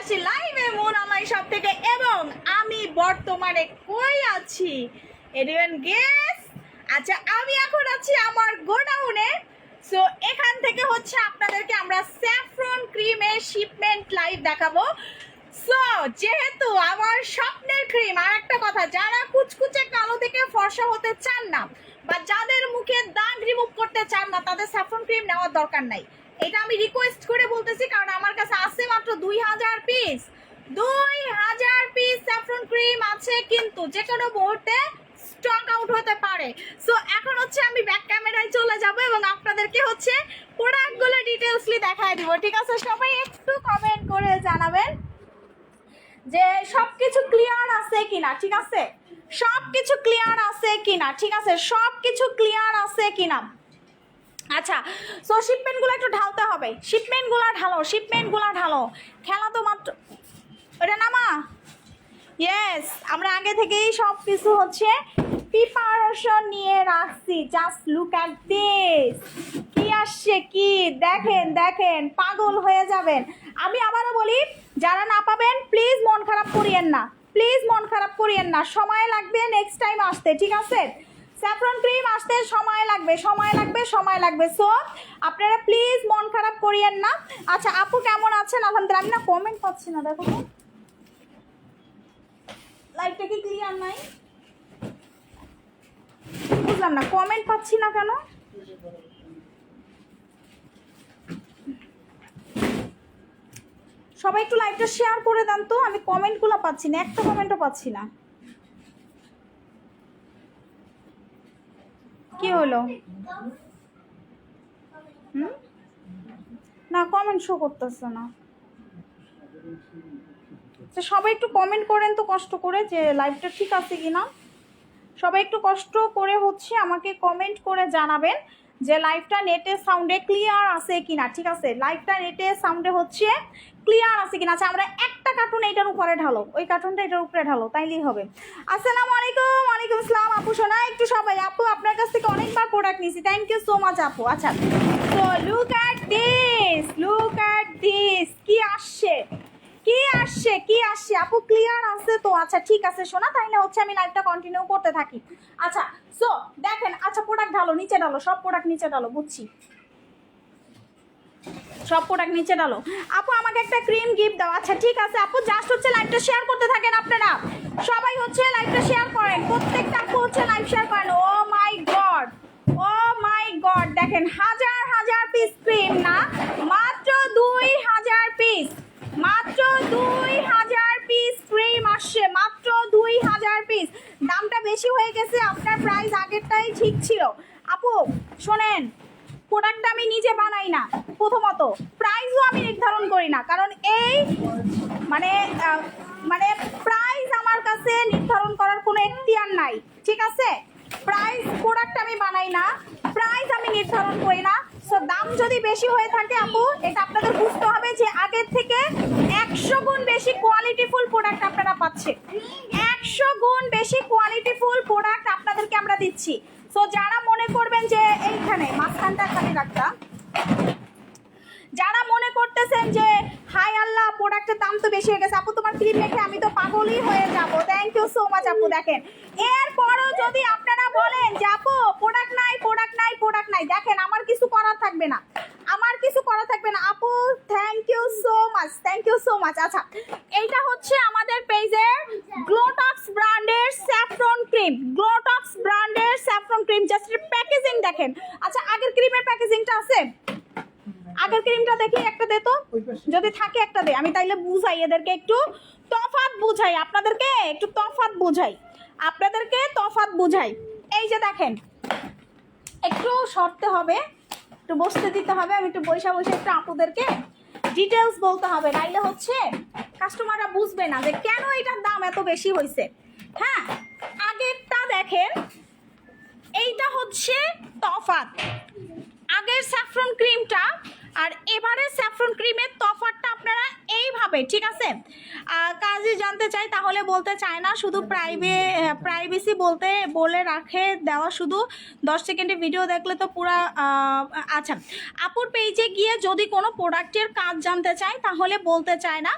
আসছি লাইভে মন আমার সব থেকে এবং আমি বর্তমানে কই আছি? এডিওয়ান গেস আচ্ছা আমি এখন আছি আমার গোডাউনে। সো এখান থেকে হচ্ছে আপনাদেরকে আমরা স্যাফরন ক্রিমের শিপমেন্ট লাইভ দেখাবো। সো যেহেতু আমার স্বপ্নের ক্রিম আর একটা কথা, যারা কুচকুচে কালো থেকে ফর্সা হতে চান না, বা যাদের মুখে দাগ রিমুভ করতে চান না, তাদের স্যাফরন ক্রিম নেওয়ার দরকার নাই। এটা আমি রিকোয়েস্ট করে বলতেছি, কারণ আমার কাছে আছে মাত্র দুই হাজার পিস দুই হাজার পিস স্যাফরন ক্রিম আছে কিন্তু যে কোনো মুহূর্তে স্টক আউট হতে পারে। সো এখন হচ্ছে আমি ব্যাক ক্যামেরায় চলে যাব এবং আপনাদেরকে হচ্ছে প্রোডাক্টগুলো ডিটেলসলি দেখায় দিব। ঠিক আছে? সবাই একটু কমেন্ট করে জানাবেন যে সবকিছু ক্লিয়ার আছে কিনা, ঠিক আছে? সবকিছু ক্লিয়ার আছে কিনা, ঠিক আছে? সবকিছু ক্লিয়ার আছে কিনা? আচ্ছা সো শিপমেন্টগুলো একটু ঢালতে হবে। শিপমেন্টগুলো ঢালো শিপমেন্টগুলো ঢালো। খেলা তো মাত্র ওটা নামা ইয়েস আমরা আগে থেকেই সব কিছু হচ্ছে প্রিপারেশন নিয়ে রাখছি। জাস্ট লুক অ্যাট দিস কি আসছে, কি? দেখেন দেখেন, পাগল হয়ে যাবেন। আমি আবারও বলি, যারা না পাবেন প্লিজ মন খারাপ করিয়েন না। প্লিজ মন খারাপ করিয়েন না। সময় লাগবে নেক্সট টাইম আসতে, ঠিক আছে? স্যাফরন ক্রিম আসতে সময় লাগবে সময় লাগবে সময় লাগবে। সো আপনারা প্লিজ মন খারাপ করিয়েন না। আচ্ছা আপু কেমন আছেন? আলহামদুলিল্লাহ, আমি না কমেন্ট পাচ্ছি না, দেখো লাইটটা কি ক্লিয়ার নাই? বুঝলাম না কমেন্ট পাচ্ছি না কেন? সবাই একটু লাইভটা শেয়ার করে দেন তো, আমি কমেন্টগুলো পাচ্ছি না, একটা কমেন্টও পাচ্ছি না। কি হলো? হুম? না কমেন্ট শো করতেছে না। তো সবাই একটু কমেন্ট করেন তো কষ্ট করে যে লাইভটা ঠিক আছে কি না সবাই একটু কষ্ট করে হচ্ছে আমাকে কমেন্ট করে জানাবেন। যে লাইভটা নেটের সাউন্ডে ক্লিয়ার আছে কিনা, ঠিক আছে? লাইভটা নেটের সাউন্ডে হচ্ছে ক্লিয়ার আছে কিনা? আচ্ছা আমরা একটা কার্টুন এটার উপরে ঢালো। ওই কার্টুনটা এটার উপরে ঢালো, তাইলেই হবে। আসসালামু আলাইকুম, ওয়ালাইকুম আসসালাম। আপু সোনা একটু সবাই। আপু, আপনার কাছ থেকে অনেকবার প্রোডাক্ট নিয়েছি। থ্যাংক ইউ সো মাচ আপু। আচ্ছা তো look at this look at this কি আসছে? কি আসছে কি আসছে? আপু ক্লিয়ার আছে তো? আচ্ছা ঠিক আছে, শোনা। তাইলে হচ্ছে আমি লাইভটা কন্টিনিউ করতে থাকি। আচ্ছা সো দেখেন আচ্ছা প্রোডাক্ট ঢালো, নিচে ঢালো, সব প্রোডাক্ট নিচে ঢালো, বুঝছি। সব প্রোডাক্ট নিচে ডালো আপু, আমাকে একটা ক্রিম গিফট দাও। আচ্ছা ঠিক আছে, আপু জাস্ট হচ্ছে লাইভটা শেয়ার করতে থাকেন আপনারা। সবাই হচ্ছে লাইভটা শেয়ার করেন। প্রত্যেকটা আপু হচ্ছে লাইভ শেয়ার করেন। ও মাই গড ও মাই গড দেখেন, হাজার হাজার পিস ক্রিম না, মাত্র দুই হাজার পিস মাত্র দুই হাজার পিস ক্রিম আসছে মাত্র দুই হাজার পিস দামটা গেছে, আপনার প্রাইস আগেরটাই ঠিক ছিল। আপু, শোনেন প্রোডাক্টটা আমি নিজে বানাই না, প্রথমত। প্রাইসও আমি নির্ধারণ করি না, কারণ এই মানে মানে প্রাইস আমার কাছে নির্ধারণ করার কোনো এখতিয়ার নাই, ঠিক আছে? প্রাইস প্রোডাক্ট আমি বানাই না প্রাইস আমি নির্ধারণ করি না দাম যদি বেশি হয়ে থাকে আপু, এটা আপনাদের বুঝতে হবে যে আগের থেকে একশো গুণ বেশি কোয়ালিটিফুল প্রোডাক্ট আপনারা পাচ্ছেন। একশো গুণ বেশি কোয়ালিটিফুল প্রোডাক্ট আপনাদেরকে আমরা দিচ্ছি। সো যারা মনে করবেন যে এইখানে, মাঝখানটা খালি রাখতা যারা মনে করতেছেন যে হাই আল্লাহ প্রোডাক্টের দাম তো বেশি হয়ে গেছে। আপু, তোমার ক্রিম মেখে আমি তো পাগলই হয়ে যাব থ্যাংক ইউ সো মাচ আপু দেখেন এরপরও যদি আপনারা বলেন যে আপু প্রোডাক্ট নাই প্রোডাক্ট নাই প্রোডাক্ট নাই। দেখেন আমার কিছু করার থাকবে না। আমার কিছু করা থাকবে না। আপু thank you so much thank you so much আচ্ছা এইটা হচ্ছে আমাদের পেজের গ্লোটক্স ব্র্যান্ডের স্যাফরন ক্রিম গ্লোটক্স ব্র্যান্ডের স্যাফরন ক্রিম জাস্ট প্যাকেজিং দেখেন। আচ্ছা আগের ক্রিমের প্যাকেজিংটা আছে? আগের ক্রিমটা দেখি একটা দে তো। যদি থাকে একটা দে। আমি তাইলে বুঝাই এদেরকে একটু। তফাত বুঝাই, আপনাদেরকে একটু তফাত বুঝাই। আপনাদেরকে তফাত বুঝাই। এই যে দেখেন, একটু সরতে হবে, একটু বসতে দিতে হবে, আমি একটু বৈশা বসে একটু আপুদেরকে ডিটেলস বলতে হবে। নাইলে হচ্ছে কাস্টমাররা বুঝবে না যে কেন এটার দাম এত বেশি হয়েছে হ্যাঁ আগেরটা দেখেন, এইটা হচ্ছে তফাত আগের স্যাফরন ক্রিমটা আর এবারে স্যাফরন ক্রিমের তফাতটা আপনারা এইভাবে ঠিক আছে? আহ, কাজে জানতে চাই তাহলে বলতে চায় না শুধু প্রাইভে প্রাইভেসি বলতে বলে রাখে দেওয়া শুধু দশ সেকেন্ডের ভিডিও দেখলে তো পুরা আচ্ছা আপুর পেজে গিয়ে যদি কোনো প্রোডাক্টের কাজ জানতে চায় তাহলে বলতে চায় না।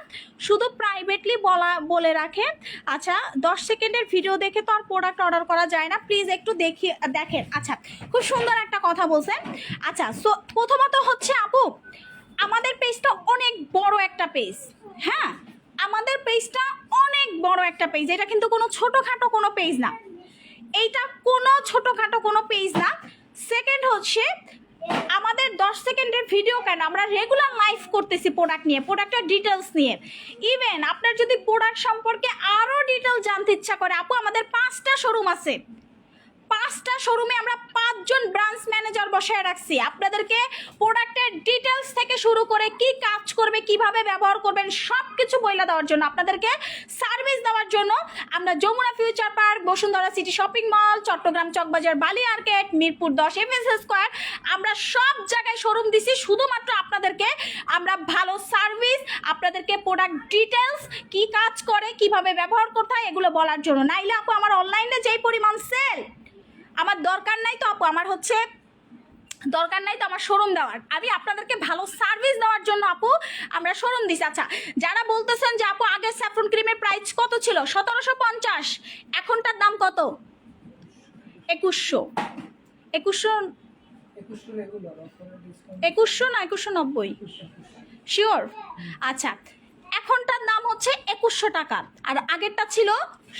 শুধু প্রাইভেটলি বলা বলে রাখে আচ্ছা দশ সেকেন্ডের ভিডিও দেখে তো আর প্রোডাক্ট অর্ডার করা যায় না প্লিজ একটু দেখি দেখেন আচ্ছা খুব সুন্দর একটা কথা বলছেন। আচ্ছা সো প্রথমত হচ্ছে আপু আমাদের পেজটা অনেক বড় একটা পেজ হ্যাঁ? আমাদের পেজটা অনেক বড় একটা পেজ এটা কিন্তু কোনো ছোটোখাটো কোনো পেজ না। এইটা কোনো ছোটোখাটো কোনো পেজ না। সেকেন্ড হচ্ছে, আমাদের দশ সেকেন্ডের ভিডিও কেন? আমরা রেগুলার লাইভ করতেছি প্রোডাক্ট নিয়ে প্রোডাক্টের ডিটেলস নিয়ে। ইভেন আপনার যদি প্রোডাক্ট সম্পর্কে আরও ডিটেল জানতে ইচ্ছা করে, আপু, আমাদের পাঁচটা শোরুম আছে। পাঁচটা শোরুমে আমরা পাঁচজন ব্রাঞ্চ ম্যানেজার বসায় রাখছি। আপনাদেরকে প্রোডাক্টের ডিটেলস থেকে শুরু করে কি কাজ করবে, কীভাবে ব্যবহার করবেন সব কিছু বইলা দেওয়ার জন্য আপনাদেরকে সার্ভিস দেওয়ার জন্য আমরা Jamuna future park, Bashundhara city shopping mall, Chattogram Chawkbazar, Bali market, Mirpur দশ এমএস স্কোয়ার আমরা সব জায়গায় শোরুম দিছি। শুধুমাত্র আপনাদেরকে আমরা ভালো সার্ভিস, আপনাদেরকে প্রোডাক্ট ডিটেলস কি কাজ করে, কীভাবে ব্যবহার করতে হয়, এগুলো বলার জন্য। নাইলে আপু, আমার অনলাইনে যেই পরিমাণ সেল আমার দরকার নাই তো আপু, আমার হচ্ছে দরকার নাই তো আমার শোরুম দেওয়ার। আমি আপনাদেরকে ভালো সার্ভিস দেওয়ার জন্য আপু, আমরা শোরুম দিছি। আচ্ছা যারা বলতেছেন যে আপু আগের স্যাফরন ক্রিমের প্রাইস কত ছিল? সতেরোশো পঞ্চাশ, এখনটার দাম কত? একুশশো। একুশশো একুশশো না একুশশো নব্বই? শিওর আচ্ছা এখনটার দাম হচ্ছে একুশশো টাকা। আর আগেরটা ছিল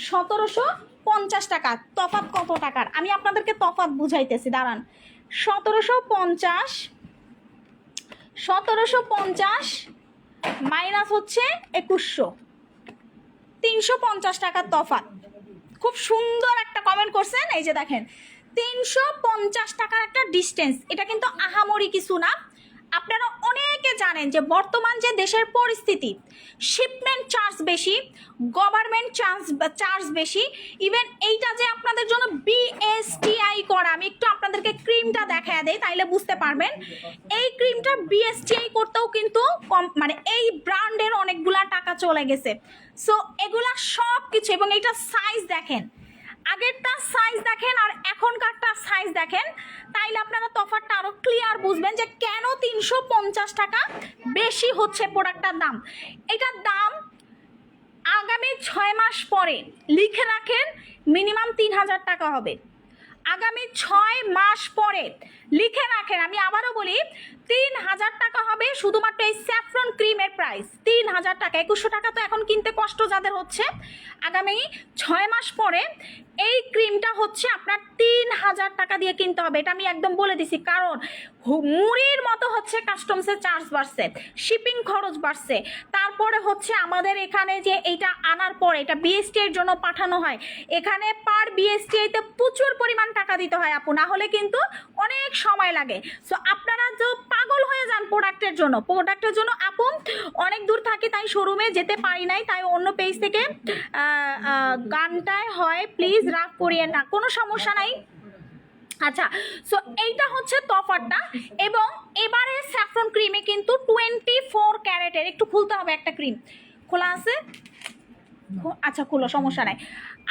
সতেরোশো পঞ্চাশ টাকা তফাত কত টাকার? আমি আপনাদেরকে তফাৎ বুঝাইতেছি, দাঁড়ান। সতেরোশো পঞ্চাশ সতেরোশো পঞ্চাশ মাইনাস হচ্ছে একুশশো। তিনশো পঞ্চাশ টাকার তফাত খুব সুন্দর একটা কমেন্ট করছেন, এই যে দেখেন, তিনশো পঞ্চাশ টাকার একটা ডিস্টেন্স এটা কিন্তু আহামরি কিছু না আপনারা অনেকে জানেন যে বর্তমান যে দেশের পরিস্থিতি শিপমেন্ট চার্জ বেশি গভর্নমেন্ট চার্জ চার্জ বেশি ইভেন এইটা যে আপনাদের জন্য বিএসটিআই করা, আমি একটু আপনাদেরকে ক্রিমটা দেখায় দেই, তাইলে বুঝতে পারবেন। এই ক্রিমটা বিএসটিআই করতেও কিন্তু কম মানে এই ব্র্যান্ডের অনেকগুলা টাকা চলে গেছে। সো এগুলা সব কিছু এবং এইটা সাইজ দেখেন। আগেরটা সাইজ দেখেন আর এখনকারটা সাইজ দেখেন, তাইলে আপনারা তফাৎটা আরও ক্লিয়ার বুঝবেন যে কেন তিনশো পঞ্চাশ টাকা বেশি হচ্ছে প্রোডাক্টটার দাম। এটার দাম আগামী ছয় মাস পরে লিখে রাখেন মিনিমাম তিন হাজার টাকা হবে। আগামী ছয় মাস পরে লিখে রাখেন, আমি আবারও বলি তিন হাজার টাকা হবে শুধুমাত্র এই স্যাফরন ক্রিমের প্রাইস তিন হাজার টাকা, একুশশো টাকা তো এখন কিনতে কষ্ট যাদের হচ্ছে। আগামী ছয় মাস পরে এই ক্রিমটা হচ্ছে আপনার তিন হাজার টাকা দিয়ে কিনতে হবে, এটা আমি একদম বলে দিছি। কারণ মুড়ির মতো হচ্ছে কাস্টমসের চার্জ বাড়ছে শিপিং খরচ বাড়ছে। তারপরে হচ্ছে আমাদের এখানে যে এইটা আনার পরে, এটা বিএসটি এর জন্য পাঠানো হয়, এখানে পার বিএসটি তে প্রচুর পরিমাণ টাকা দিতে হয় আপু, না হলে কিন্তু অনেক সময় লাগে। সো আপনারা তো পাগল হয়ে যান প্রোডাক্টের জন্য প্রোডাক্টের জন্য আপু, অনেক দূর থাকে তাই শোরুমে যেতে পারি নাই, তাই অন্য পেজ থেকে গানটায় হয় প্লিজ রাগ করিয়েন না, কোনো সমস্যা নাই। আচ্ছা সো এইটা হচ্ছে তফারটা এবং এবারে স্যাফরন ক্রিমে কিন্তু টোয়েন্টি ফোর ক্যারেটের একটু খুলতে হবে একটা ক্রিম খোলা আছে? আচ্ছা খুলো, সমস্যা নাই।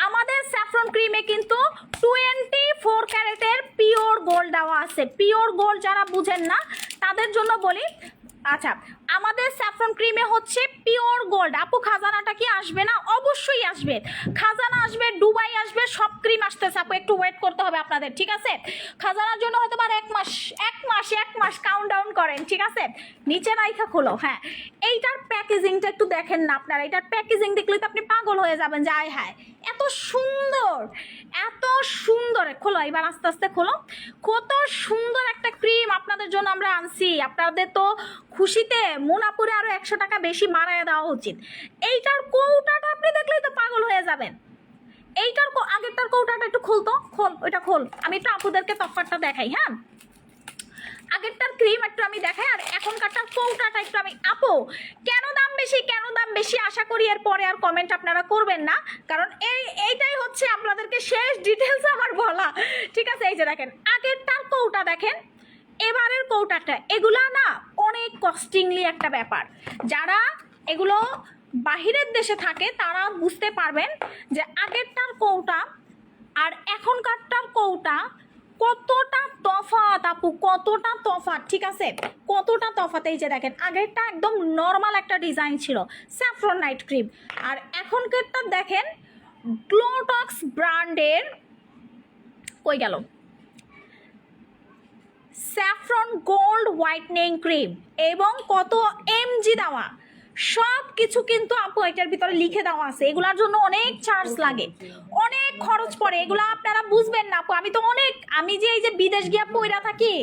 আমাদের স্যাফরন ক্রিমে কিন্তু টোয়েন্টি ফোর ক্যারেটের পিওর গোল্ড দেওয়া আছে। পিওর গোল্ড যারা বুঝেন না, তাদের জন্য বলি আচ্ছা আমাদের স্যাফরন ক্রিমে হচ্ছে পিওর গোল্ড আপু, খাজানাটা কি আসবে না? অবশ্যই আসবে। খাজানা আসবে দুবাই আসবে, সব ক্রিম আসতেছে। আপু, একটু ওয়েট করতে হবে আপনাদের, ঠিক আছে? খাজানার জন্য হয়তো আর এক মাস এক মাস এক মাস কাউন্ট ডাউন করেন, ঠিক আছে? নিচে রাইখা খোলো হ্যাঁ। এইটার প্যাকেজিংটা একটু দেখেন না আপনারা। এটার প্যাকেজিং দেখলে তো আপনি পাগল হয়ে যাবেন, যে হায়। এত সুন্দর এত সুন্দর। খোলো, এবার আস্তে আস্তে খোলো। কত সুন্দর একটা ক্রিম আপনাদের জন্য আমরা আনছি। আপনাদের তো খুশিতে মোনাপুরে আরও একশো টাকা বেশি মারায় দেওয়া উচিত। এইটার কৌটাটা আপনি দেখলেই তো পাগল হয়ে যাবেন। এইটার আগেরটার কৌটাটা একটু খুলতো। খোল, ওইটা খোল। আমি একটু আপুদেরকে তফারটা দেখাই হ্যাঁ? আগেরটার ক্রিম একটু আমি দেখাই, আর এখনকারটার কৌটাটা একটু আমি আপু, কেন দাম বেশি, কেন দাম বেশি? আশা করি এর পরে আর কমেন্ট আপনারা করবেন না। কারণ এই এইটাই হচ্ছে আপনাদেরকে শেষ ডিটেলস আমার বলা। ঠিক আছে, এই যে দেখেন, আগেরটার কৌটা দেখেন। এবারের কৌটাটা, এগুলা না অনেক কস্টিংলি একটা ব্যাপার। যারা এগুলো বাহিরের দেশে থাকে, তারা বুঝতে পারবেন যে আগেরটার কৌটা আর এখনকারটার কৌটা কতটা তফাৎ আপু, কতটা তফাৎ, ঠিক আছে? কতটা তফাৎ, এই যে দেখেন, আগেরটা একদম নর্মাল একটা ডিজাইন ছিল স্যাফ্রন নাইট ক্রিম আর এখনকারটা দেখেন গ্লোটক্স ব্র্যান্ডের কই গেল? স্যাফরন গোল্ড হোয়াইটনিং ক্রিম এবং কত এমজি দেওয়া? সব কিছু কিন্তু আপু এটার ভিতরে লিখে দেওয়া আছে। এগুলার জন্য অনেক চার্জ লাগে। অনেক খরচ পড়ে। এগুলো আপনারা বুঝবেন না আপু। আমি তো অনেক আমি যে এই যে বিদেশ গিয়া পড়া থাকি,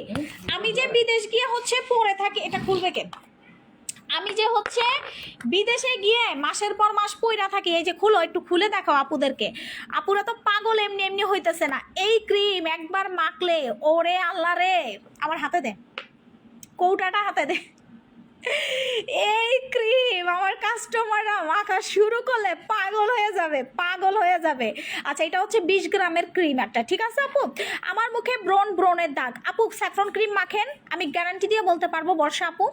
আমি যে বিদেশ গিয়ে হচ্ছে পড়ে থাকি, এটা খুলবে কে? আমি যে হচ্ছে বিদেশে গিয়ে মাসের পর মাস পইরা থাকি, এই যে খুলো, একটু খুলে দেখো আপুদেরকে। আপুরা তো পাগল, এমনি এমনি হইতেছে না। এই ক্রিম একবার মাখলে, ওরে আল্লাহ রে। আমার হাতে দে। কৌটাটা হাতে দে। এই ক্রিম আমার কাস্টমাররা মাখা শুরু করলে পাগল হয়ে যাবে পাগল হয়ে যাবে। আচ্ছা এটা হচ্ছে বিশ গ্রামের ক্রিম একটা ঠিক আছে আপু? আমার মুখে ব্রন ব্রনের দাগ। আপু স্যাফরন ক্রিম মাখেন আমি গ্যারান্টি দিয়ে বলতে পারব বর্ষা আপু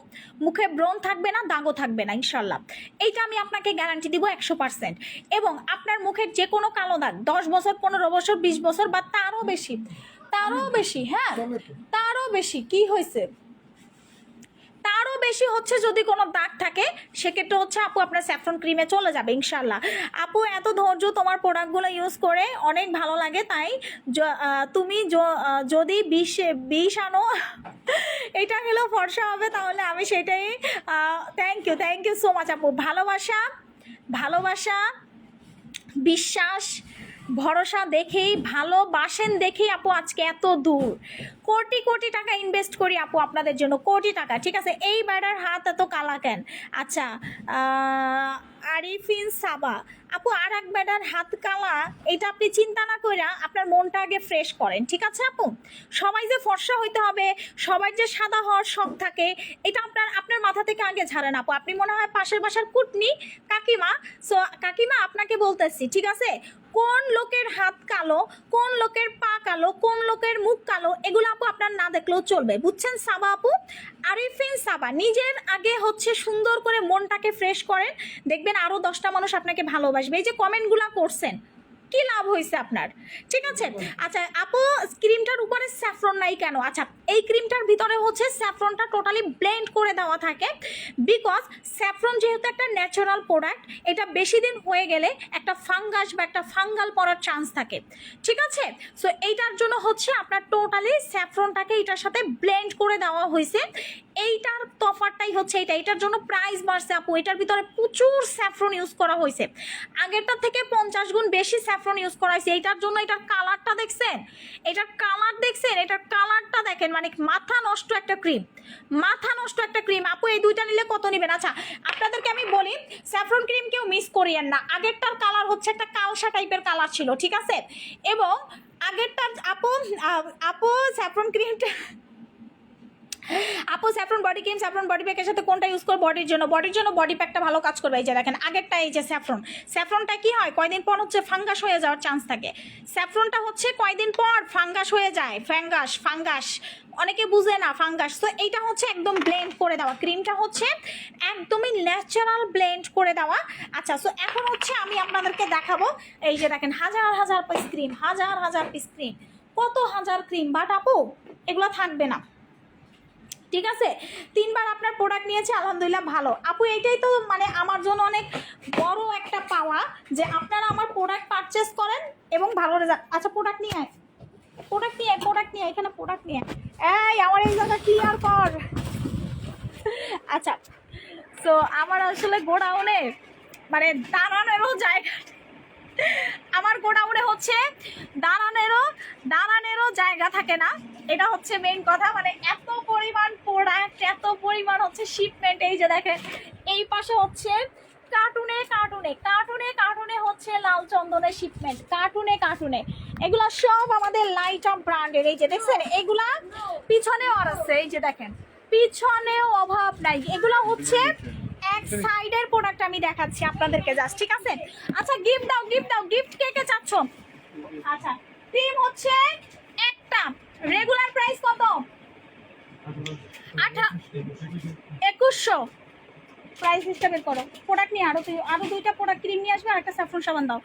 মুখে ব্রন থাকবে না দাগও থাকবে না ইনশাল্লাহ। এইটা আমি আপনাকে গ্যারান্টি দিব একশো পার্সেন্ট এবং আপনার মুখের যে কোনো কালো দাগ দশ বছর পনেরো বছর বিশ বছর বা তারও বেশি তারও বেশি হ্যাঁ? তারও বেশি কি হয়েছে? তারও বেশি হচ্ছে যদি কোনো দাগ থাকে, সেক্ষেত্রে হচ্ছে আপু আপনার স্যাফরন ক্রিমে চলে যাবে ইনশাল্লাহ আপু, এত ধৈর্য তোমার প্রোডাক্টগুলো ইউজ করে অনেক ভালো লাগে, তাই তুমি যদি বিষ বিষ আনো, এটা হলেও ফর্সা হবে, তাহলে আমি সেটাই thank you thank you so much আপু। ভালোবাসা ভালোবাসা, বিশ্বাস ভরসা দেখেই, ভালোবাসেন দেখেই আপু আজকে এত দূর। কোটি কোটি টাকা ইনভেস্ট করি আপু আপনাদের জন্য, কোটি টাকা, ঠিক আছে? এই বেড়ার হাত এত কালা কেন? আচ্ছা আরিফিন সাবা, আপু আর এক বেড়ার হাত কালা, এটা আপনি চিন্তা না কইরা আপনার মনটা আগে ফ্রেশ করেন, ঠিক আছে আপু? সবাই যে ফর্সা হইতে হবে সবাই যে সাদা হওয়ার শখ থাকে, এটা আপনার আপনার মাথা থেকে আগে ঝাড়েন আপু। আপনি মনে হয় পাশের বাসার কুটনি কাকিমা সো কাকিমা আপনাকে বলতেছি, ঠিক আছে? কোন লোকের হাত কালো, কোন লোকের পা কালো, কোন লোকের মুখ কালো, এগুলো আপু আপনার না দেখলেও চলবে। বুঝছেন সাবা আপু? আরিফিন সাবা, নিজের আগে হচ্ছে সুন্দর করে মনটাকে ফ্রেশ করেন। দেখবেন আরও দশটা মানুষ আপনাকে ভালোবাসবে। এই যে কমেন্টগুলো করছেন কি লাভ হয়েছে আপনার? ঠিক আছে? আচ্ছা আপু ক্রিমটার উপরে স্যাফরন নাই কেন? আচ্ছা এই ক্রিমটার ভিতরে হচ্ছে স্যাফরনটা টোটালি ব্লেন্ড করে দেওয়া থাকে বিকজ স্যাফরন যেহেতু একটা ন্যাচারাল প্রোডাক্ট এটা বেশি দিন হয়ে গেলে একটা ফাঙ্গাস বা একটা ফাঙ্গাল পড়ার চান্স থাকে। ঠিক আছে? সো এইটার জন্য হচ্ছে আপনার টোটালি স্যাফরনটাকে এটার সাথে ব্লেন্ড করে দেওয়া হয়েছে এইটার তফারটাই হচ্ছে এটা এটার জন্য প্রাইস বাড়ছে আপু। এটার ভিতরে প্রচুর স্যাফরন ইউজ করা হয়েছে আগেরটার থেকে পঞ্চাশ গুণ বেশি স্যাফরন ইউজ করা হয়েছে এইটার জন্য এটার কালারটা দেখছেন? এটার কালার দেখছেন? এটার কালারটা দেখেন মানে মাথা নষ্ট একটা ক্রিম মাথা নষ্ট একটা ক্রিম আপু, এই দুইটা নিলে কত নেবেন? আচ্ছা আপনাদেরকে আমি বলি স্যাফরন ক্রিম কেউ মিস করিয়েন না। আগেরটার কালার হচ্ছে একটা কালসা টাইপের কালার ছিল, ঠিক আছে? এবং আগেরটার, আপু আপু স্যাফরন ক্রিমটা আপু saffron body cream saffron body প্যাকের সাথে কোনটা ইউজ করব? বডির জন্য। বডির জন্য বডি প্যাকটা ভালো কাজ করবে, এই যে দেখেন, আগেরটা এই যে স্যাফরন স্যাফরনটা কি হয়? কয়দিন পর হচ্ছে ফাঙ্গাস হয়ে যাওয়ার চান্স থাকে। স্যাফরনটা হচ্ছে কয়দিন পর ফাঙ্গাস হয়ে যায়? ফ্যাঙ্গাস ফাঙ্গাস অনেকে বুঝে না ফাঙ্গাস তো এইটা হচ্ছে একদম ব্লেন্ড করে দেওয়া। ক্রিমটা হচ্ছে একদমই ন্যাচারাল ব্লেন্ড করে দেওয়া। আচ্ছা সো এখন হচ্ছে আমি আপনাদেরকে দেখাবো। এই যে দেখেন, হাজার হাজার পিস ক্রিম হাজার হাজার পিস ক্রিম কত হাজার ক্রিম বাট আপু, এগুলো থাকবে না। ঠিক আছে? তিনবার আপনার প্রোডাক্ট নিয়েছে, আলহামদুলিল্লাহ ভালো। আপু, এইটাই তো মানে আমার জন্য অনেক বড় একটা পাওয়া যে আপনারা আমার প্রোডাক্ট পারচেস করেন এবং ভালো রেজাল্ট আচ্ছা প্রোডাক্ট নিয়ে আয়। প্রোডাক্ট নিয়ে প্রোডাক্ট নিয়ে এখানে প্রোডাক্ট নিয়ে। এই, আমার এই জায়গা ক্লিয়ার কর। আচ্ছা তো আমার আসলে গোডাউনে মানে দাঁড়ানোরও জায়গা আমার গোডাউনে হচ্ছে দাঁড়ানেরও দাঁড়ানেরও জায়গা থাকে না। এটা হচ্ছে মেইন কথা মানে এত পরিমাণ প্রোডাক্ট এত পরিমাণ হচ্ছে শিপমেন্ট এই যে দেখেন, এই পাশে হচ্ছে কার্টুনে কার্টুনে কার্টুনে কার্টুনে হচ্ছে লাল চন্দনের শিপমেন্ট কার্টুনে কার্টুনে এগুলা সব আমাদের লাইট অফ ব্র্যান্ডের এই যে দেখছেন, এগুলা পিছনেও আর আছে, এই যে দেখেন, পিছনেও অভাব নাই। এগুলা হচ্ছে সাইডের প্রোডাক্ট আমি দেখাচ্ছি আপনাদেরকে জাস্ট ঠিক আছে? আচ্ছা গিফট দাও গিফট দাও গিফট কে কে চাচ্ছ? আচ্ছা ক্রিম হচ্ছে একটা। রেগুলার প্রাইস কত? আঠা একুশশো। প্রাইস লিস্টটা বের করো। প্রোডাক্ট নিয়ে আরও তুই আরও দুইটা প্রোডাক্ট ক্রিম নিয়ে আসবে আর একটা স্যাফরন সাবান দাও।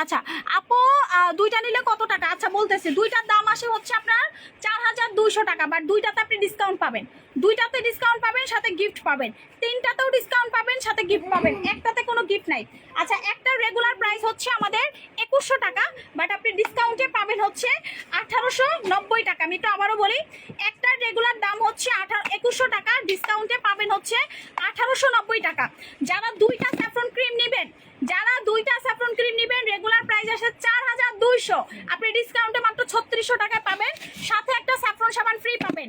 আচ্ছা আপু দুইটা নিলে কত টাকা? আচ্ছা বলতেছে, দুইটার দাম আসে হচ্ছে আপনার চার হাজার দুইশো টাকা বাট দুইটাতে আপনি ডিসকাউন্ট পাবেন। দুইটাতে ডিসকাউন্ট পাবেন, সাথে গিফট পাবেন। তিনটাতেও ডিসকাউন্ট পাবেন, সাথে গিফট পাবেন। একটাতে কোনো গিফট নাই। আচ্ছা একটা রেগুলার প্রাইস হচ্ছে আমাদের একুশশো টাকা বাট আপনি ডিসকাউন্টে পাবেন হচ্ছে আঠারোশো নব্বই টাকা। আমি তো আবারও বলি, একটা রেগুলার দাম হচ্ছে আঠারো একুশশো টাকা ডিসকাউন্টে হচ্ছে আঠারোশো নব্বই টাকা। যারা দুইটা স্যাফ্রন ক্রিম নেবেন, যারা দুইটা স্যাফ্রন ক্রিম নেবেন রেগুলার প্রাইস আসে চার হাজার দুইশো। আপনি ডিসকাউন্টে মাত্র ছত্রিশশো টাকায় পাবেন, সাথে একটা স্যাফ্রন সাবান ফ্রি পাবেন।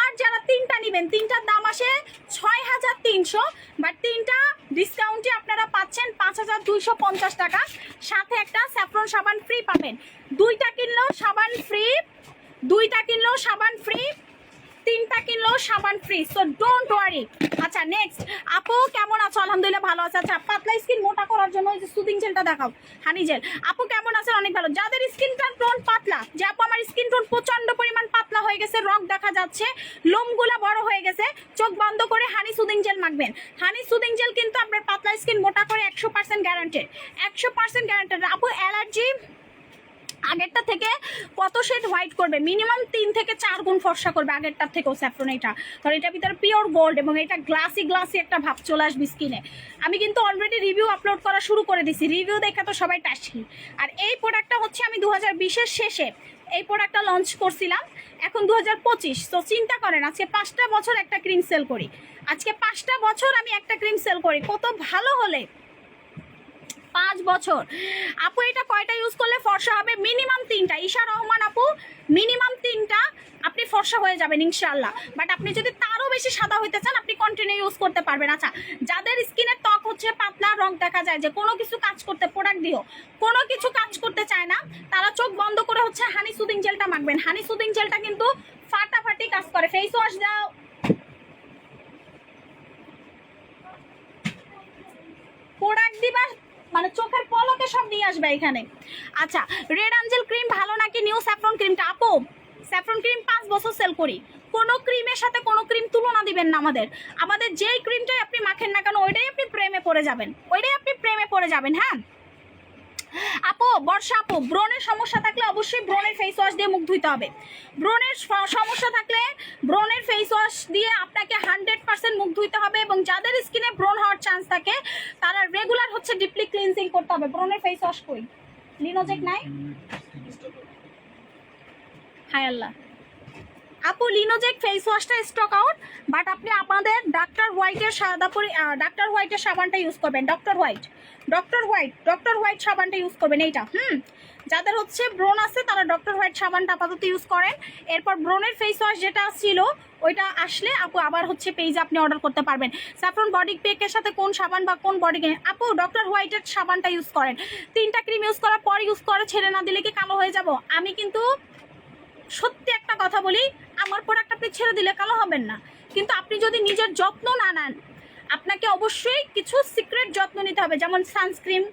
আর যারা তিনটা নেবেন, তিনটার দাম আসে ছয় হাজার তিনশো বাট তিনটা ডিসকাউন্টে আপনারা পাচ্ছেন পাঁচ হাজার দুইশো পঞ্চাশ টাকা। সাথে একটা স্যাফ্রন সাবান ফ্রি পাবেন। দুইটা কিনলেও সাবান ফ্রি দুইটা কিনলেও সাবান ফ্রি তিনটা কিনলেও সাবান ফ্রি সো ডোন্ট ওয়ারি আচ্ছা নেক্সট আপু কেমন আছো? আলহামদুলিল্লাহ ভালো আছে। আচ্ছা পাতলা স্কিন মোটা করার জন্য ওই যে সুদিং জেলটা দেখাও। হানি জেল আপু কেমন আছেন? অনেক ভালো। যাদের স্কিনটা টোন পাতলা, যে আপু আমার স্কিন টোন প্রচণ্ড পরিমাণ পাতলা হয়ে গেছে, রক দেখা যাচ্ছে, লোমগুলা বড় হয়ে গেছে, চোখ বন্ধ করে হানি সুদিং জেল মাখবেন। হানি সুদিং জেল কিন্তু আপনার পাতলা স্কিন মোটা করে একশো পার্সেন্ট গ্যারান্টেড একশো পার্সেন্ট গ্যারান্টেড আপু অ্যালার্জি আগেরটা থেকে কত শেড হোয়াইট করবে? মিনিমাম তিন থেকে চার গুণ ফর্সা করবে আগেরটার থেকেও স্যাফরন এটা কারণ এটার ভিতরে পিওর গোল্ড এবং এটা গ্লাসি গ্লাসি একটা ভাব চলে আসবে স্কিনে আমি কিন্তু অলরেডি রিভিউ আপলোড করা শুরু করে দিছি। রিভিউ দেখে তো সবাই টাসি আর এই প্রোডাক্টটা হচ্ছে আমি দু হাজার শেষে এই প্রোডাক্টটা লঞ্চ করছিলাম। এখন দু হাজার পঁচিশ। তো চিন্তা করেন, আজকে পাঁচটা বছর একটা ক্রিম সেল করি। আজকে পাঁচটা বছর আমি একটা ক্রিম সেল করি। কত ভালো হলে পাঁচ বছর। আপু, এটা কয়টা ইউজ করলে ফর্সা হবে? মিনিমাম তিনটা। ঈশা রহমান আপু মিনিমাম তিনটা, আপনি ফর্সা হয়ে যাবেন ইনশাল্লাহ বাট আপনি যদি তারও বেশি সাদা হইতে চান, আপনি কন্টিনিউ ইউজ করতে পারবেন। আচ্ছা যাদের স্কিনের ত্বক হচ্ছে পাতলা, রং দেখা যায় যে কোনো কিছু কাজ করতে প্রোডাক্ট দিও। কোনো কিছু কাজ করতে চায় না, তারা চোখ বন্ধ করে হচ্ছে হানি সুদিং জেলটা মাখবেন। হানি সুদিং জেলটা কিন্তু ফাটাফাটি কাজ করে। ফেস ওয়াশ দাও। প্রোডাক্ট দিবা মানে চোখের পলকে সব নিয়ে আসবে এখানে। আচ্ছা রেড আঞ্জেল ক্রিম ভালো নাকি নিউ স্যাফ্রন ক্রিমটা আপু স্যাফ্রন ক্রিম পাঁচ বছর সেল করি। কোনো ক্রিমের সাথে কোনো ক্রিম তুলনা দিবেন না আমাদের। আমাদের যেই ক্রিমটাই আপনি মাখেন না কেন, ওইটাই আপনি প্রেমে পড়ে যাবেন। ওইটাই আপনি প্রেমে পড়ে যাবেন হ্যাঁ? বর্ষা আপু ব্রণের সমস্যা থাকলে অবশ্যই ব্রণের ফেস ওয়াশ দিয়ে মুখ ধুইতে হবে। ব্রণের সমস্যা থাকলে ব্রণের ফেস ওয়াশ দিয়ে আপনাকে হান্ড্রেড পার্সেন্ট মুখ ধুইতে হবে এবং যাদের স্কিনে ব্রণ হওয়ার চান্স থাকে তারা রেগুলার হচ্ছে ডিপলি ক্লিনজিং করতে হবে। ব্রণের ফেস ওয়াশ কই লিনোজেক নাই? হায় আল্লাহ। আপু লিনোজেক ফেস ওয়াশটা স্টক আউট বাট আপনি আপনাদের ডাক্তার হোয়াইটের সাদা পরি ডাক্তার হোয়াইটের সাবানটা ইউজ করবেন। Doctor white doctor white doctor white সাবানটা ইউজ করবেন এইটা, হুম? যাদের হচ্ছে ব্রোন আছে, তারা ডক্টর হোয়াইট সাবানটা আপাতত ইউজ করেন। এরপর ব্রণের ফেস ওয়াশ যেটা ছিল, ওইটা আসলে আপু, আবার হচ্ছে পেজে আপনি অর্ডার করতে পারবেন। স্যাফরন বডি পেকের সাথে কোন সাবান বা কোন বডি আপু ডক্টর হোয়াইটের সাবানটা ইউজ করেন। তিনটা ক্রিম ইউজ করার পর ইউজ করে, ছেড়ে না দিলে কি কালো হয়ে যাব? আমি কিন্তু সত্যি একটা কথা বলি আমার প্রোডাক্ট আপনি ছেড়ে দিলে কালো হবেন না। কিন্তু আপনি যদি নিজের যত্ন না নেন, আপনাকে অবশ্যই কিছু সিক্রেট যত্ন নিতে হবে, যেমন সানস্ক্রিন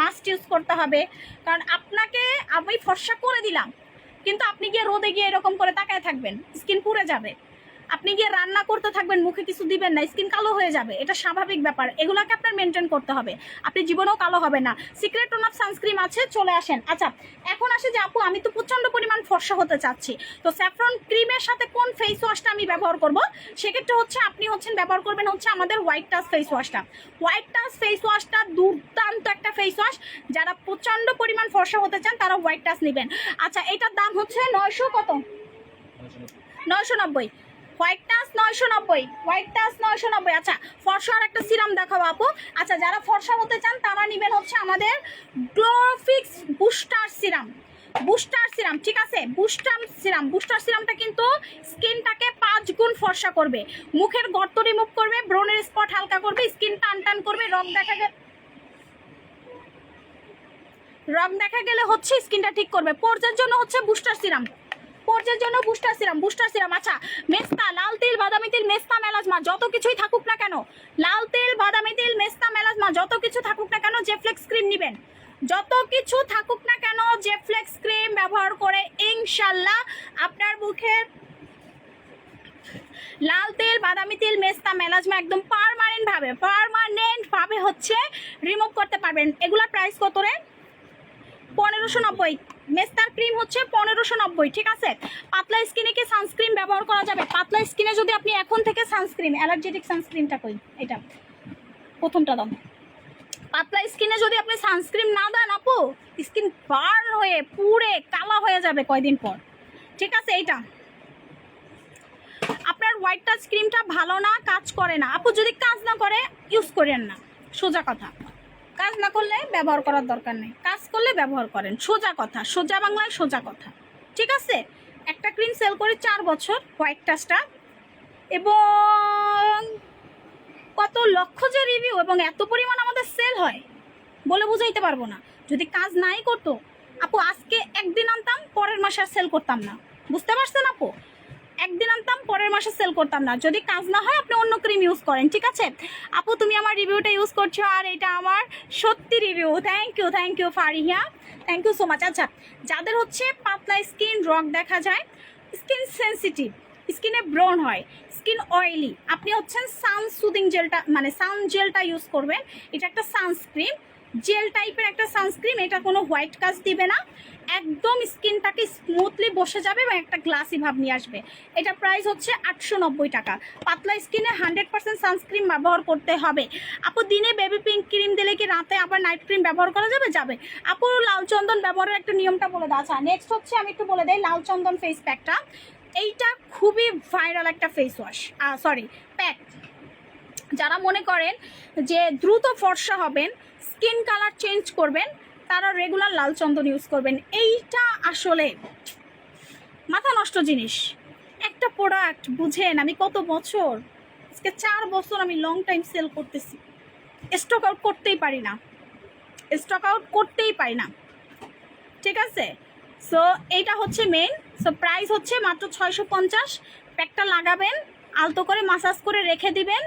মাস্ক ইউজ করতে হবে। কারণ আপনাকে আমি ফর্সা করে দিলাম, কিন্তু আপনি গিয়ে রোদে গিয়ে এরকম করে তাকায় থাকবেন স্কিন পুড়ে যাবে। আপনি গিয়ে রান্না করতে থাকবেন, মুখে কিছু দিবেন না, স্কিন কালো হয়ে যাবে। এটা স্বাভাবিক ব্যাপার। এগুলোকে আপনার মেনটেন করতে হবে। আপনি জীবনেও কালো হবে না। সিক্রেট টোন অফ সানস্ক্রিন আছে, চলে আসেন। আচ্ছা এখন আসে যে আপু, আমি তো প্রচণ্ড পরিমাণ ফর্সা হতে চাচ্ছি। তো স্যাফ্রন ক্রিমের সাথে কোন ফেস ওয়াশটা আমি ব্যবহার করব? সেক্ষেত্রে হচ্ছে আপনি হচ্ছেন, ব্যবহার করবেন হচ্ছে আমাদের হোয়াইট টাচ ফেস ওয়াশটা হোয়াইট টাচ ফেস ওয়াশটা দুর্দান্ত একটা ফেস ওয়াশ যারা প্রচণ্ড পরিমাণ ফর্সা হতে চান, তারা হোয়াইট টাচ নেবেন। আচ্ছা এটার দাম হচ্ছে নয়শো কত? নয়শো নব্বই। হোয়াইট টাচ নয়শো নব্বই হোয়াইট নয়শো নব্বই। আচ্ছা একটা সিরাম আচ্ছা যারা ফর্সা হতে চান, তারা হচ্ছে আমাদের বুস্টার সিরাম বুস্টার সিরাম ঠিক আছে? বুস্টার সিরাম বুস্টার সিরামটা কিন্তু স্কিনটাকে পাঁচ গুণ করবে। মুখের গর্ত রিমুভ করবে ব্রনের স্পট হালকা করবে স্কিন টান টান করবে, রং দেখা গেলে রং দেখা গেলে হচ্ছে স্কিনটা ঠিক করবে। পোর্জের জন্য হচ্ছে বুস্টার সিরাম পোর্জের জন্য বুস্টার সিরাম বুস্টার সিরাম আচ্ছা মেস্তা, লাল তিল, বাদামি তিল, মেস্তা, মেলাজমা, যত কিছুই থাকুক না কেন, লাল তেল, বাদামি তিল, মেস্তা, মেলাজমা, যত কিছু থাকুক না কেন যে ফ্লেক্স ক্রিম নেবেন। যত কিছু থাকুক না কেন যে ফ্লেক্স ক্রিম ব্যবহার করে ইনশাল্লাহ আপনার মুখের লাল তেল, বাদামি তেল, মেস্তা, মেলাজমা একদম পারমানেন্ট ভাবে পারমানেন্ট ভাবে হচ্ছে রিমুভ করতে পারবেন। এগুলোর প্রাইস কত রে? পনেরোশো নব্বই। মেস্তার ক্রিম হচ্ছে পনেরোশো নব্বই, ঠিক আছে? পাতলা স্কিনে কি সানস্ক্রিন ব্যবহার করা যাবে? পাতলা স্কিনে যদি আপনি এখন থেকে সানস্ক্রিন, অ্যালার্জেটিক সানস্ক্রিনটা কই? এটা প্রথমটা দাম পাতলা স্কিনে যদি আপনি সানস্ক্রিন না দেন, আপু, স্কিন বার্ন হয়ে পুড়ে কালা হয়ে যাবে কয়দিন পর। ঠিক আছে, এইটা। আপনার হোয়াইট টাচ ক্রিমটা ভালো না, কাজ করে না। আপু, যদি কাজ না করে ইউজ করেন না। সোজা কথা। কাজ না করলে ব্যবহার করার দরকার নেই। কাজ করলে ব্যবহার করেন। সোজা কথা, সোজা বাংলায় সোজা কথা। ঠিক আছে? একটা ক্রিম সেল করে চার বছর হোয়াইট টাচটা এবং কত লক্ষ যে রিভিউ এবং এত পরিমাণ আমাদের সেল হয়, বলে বুঝাইতে পারব না। যদি কাজ নাই করতো, আপু, আজকে একদিন আনতাম, পরের মাসে আর সেল করতাম না। বুঝতে পারছেন আপু? একদিন আনতাম, পরের মাসে সেল করতাম না। যদি কাজ না হয়, আপনি অন্য ক্রিম ইউজ করেন, ঠিক আছে? আপু, তুমি আমার রিভিউটা ইউজ করছ, আর এটা আমার সত্যি review thank you thank you Fariha. Thank you so much আচ্ছা যাদের হচ্ছে পাতলা স্কিন রক দেখা যায় স্কিন সেন্সিটিভ স্কিনে ব্রন হয় স্কিন অয়েলি আপনি হচ্ছেন সান সুদিং জেলটা মানে সান জেলটা ইউজ করবেন। এটা একটা সানস্ক্রিন জেল টাইপের একটা সানস্ক্রিন, এটা কোনো হোয়াইট কাজ দিবে না। একদম স্কিনটাকে স্মুথলি বসে যাবে এবং একটা গ্লাসি ভাব নিয়ে আসবে। এটা প্রাইস হচ্ছে আটশো নব্বই টাকা। পাতলা স্কিনে হান্ড্রেড পার্সেন্ট সানস্ক্রিন ব্যবহার করতে হবে। আপু, দিনে বেবি পিঙ্ক ক্রিম দিলে কি রাতে আবার নাইট ক্রিম ব্যবহার করা যাবে? যাবে। আপু, লাল চন্দন ব্যবহারের একটা নিয়মটা বলে দাও। আচ্ছা নেক্সট হচ্ছে আমি একটু বলে দেই লাল চন্দন ফেস প্যাকটা এইটা খুবই ভাইরাল একটা ফেস ওয়াশ সরি প্যাক যারা মনে করেন যে দ্রুত ফর্সা হবেন, স্কিন কালার চেঞ্জ করবেন, তারা রেগুলার লাল চন্দন ইউজ করবেন। এইটা আসলে মাথা নষ্ট জিনিস। একটা প্রোডাক্ট বুঝেন, আমি কত বছর, আজকে চার বছর আমি লং টাইম সেল করতেছি। স্টক আউট করতেই পারি না। স্টক আউট করতেই পারি না। ঠিক আছে? সো এইটা হচ্ছে মেন সো প্রাইস হচ্ছে মাত্র ছয়শো পঞ্চাশ। প্যাকটা লাগাবেন, আলতো করে মাসাজ করে রেখে দিবেন।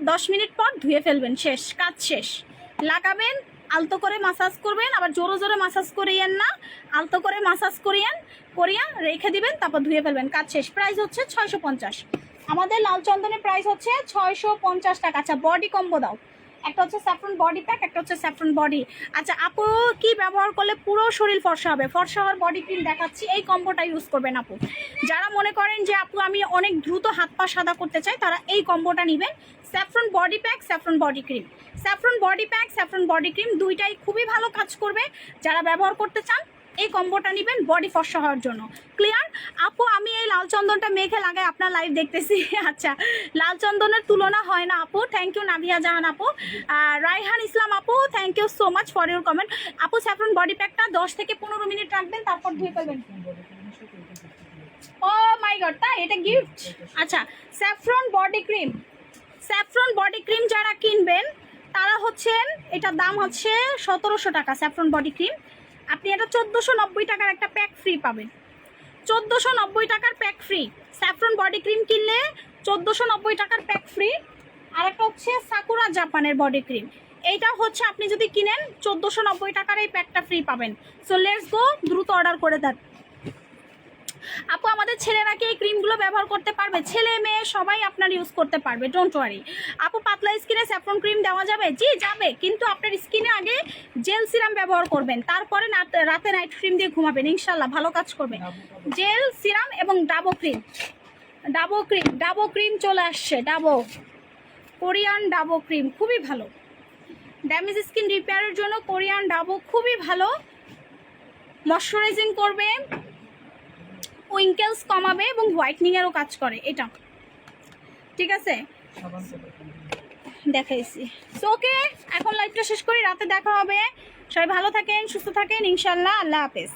দশ মিনিট পর ধুয়ে ফেলবেন, শেষ, কাজ শেষ। লাগাবেন, আলতো করে মাসাজ করবেন, আবার জোরে জোরে মাসাজ করিয়েন না, আলতো করে মাসাজ করিয়েন, করিয়া রেখে দিবেন, তারপর ধুয়ে ফেলবেন, কাজ শেষ। প্রাইস হচ্ছে ছয়শো পঞ্চাশ। আমাদের লাল চন্দনের প্রাইস হচ্ছে ছয়শো পঞ্চাশ টাকা। আচ্ছা বডি কম্বো দাও। একটা হচ্ছে স্যাফ্রন বডি প্যাক একটা হচ্ছে স্যাফ্রন বডি আচ্ছা আপু কি ব্যবহার করলে পুরো শরীর ফর্সা হবে? ফর্সা হওয়ার বডি ক্রিম দেখাচ্ছি, এই কম্বোটা ইউজ করবেন আপু। যারা মনে করেন যে, আপু, আমি অনেক দ্রুত হাত পা সাদা করতে চাই, তারা এই কম্বোটা নেবেন। Saffron body pack saffron body cream saffron body pack saffron body cream দুইটাই খুবই ভালো কাজ করবে। যারা ব্যবহার করতে চান এই কম্বোটা নেবেন বডি ফর্সা হওয়ার জন্য। ক্লিয়ার আপু, আমি এই লাল চন্দনটা মেখে লাগাই, আপনার লাইভ দেখতেছি। আচ্ছা লাল চন্দনের তুলনা হয় না আপু। থ্যাংক ইউ নাভিয়া জাহান আপু। রাইহান ইসলাম আপু thank you so much for your comment আপু স্যাফরন বডি প্যাকটা দশ থেকে পনেরো মিনিট রাখবেন, তারপর ধুয়ে ফেলবেন। ও মাই গড তাই? এটা গিফট আচ্ছা saffron body cream saffron body cream যারা কিনবেন, তারা হচ্ছেন, এটার দাম হচ্ছে সতেরোশো টাকা স্যাফরন বডি ক্রিম আপনি এটা চোদ্দোশো নব্বই টাকার একটা প্যাক ফ্রি পাবেন। চোদ্দোশো নব্বই টাকার pack free saffron body cream কিনলে চোদ্দোশো নব্বই টাকার প্যাক ফ্রি আর একটা হচ্ছে সাকুরা জাপানের বডি ক্রিম এইটা হচ্ছে আপনি যদি কিনেন, চোদ্দোশো নব্বই টাকার এই প্যাকটা ফ্রি পাবেন। সো লেটস গো দ্রুত অর্ডার করে দেন। আপু আমাদের ছেলেরা কি এই ক্রিমগুলো ব্যবহার করতে পারবে? ছেলে মেয়ে সবাই আপনার ইউজ করতে পারবে ডোন্ট ওয়ারি আপু পাতলা স্কিনে স্যাফরন ক্রিম দেওয়া যাবে? জি যাবে। কিন্তু আপনার স্কিনে আগে জেল সিরাম ব্যবহার করবেন। তারপরে রাতে নাইট ক্রিম দিয়ে ঘুমাবেন। ইনশাল্লাহ ভালো কাজ করবে। জেল সিরাম এবং Dabo cream Dabo cream Dabo cream চলে আসছে। ডাবো কোরিয়ান ডাবো ক্রিম খুবই ভালো। ড্যামেজ স্কিন রিপেয়ারের জন্য কোরিয়ান ডাবো খুবই ভালো। ময়শ্চারাইজিং করবে উইঙ্কেলস কমাবে এবং হোয়াইটনিংয়েরও কাজ করে, এটা। ঠিক আছে? দেখাইছি। সো ওকে এখন লাইভটা শেষ করি, রাতে দেখা হবে। সবাই ভালো থাকেন, সুস্থ থাকেন ইনশাল্লাহ আল্লাহ হাফেজ।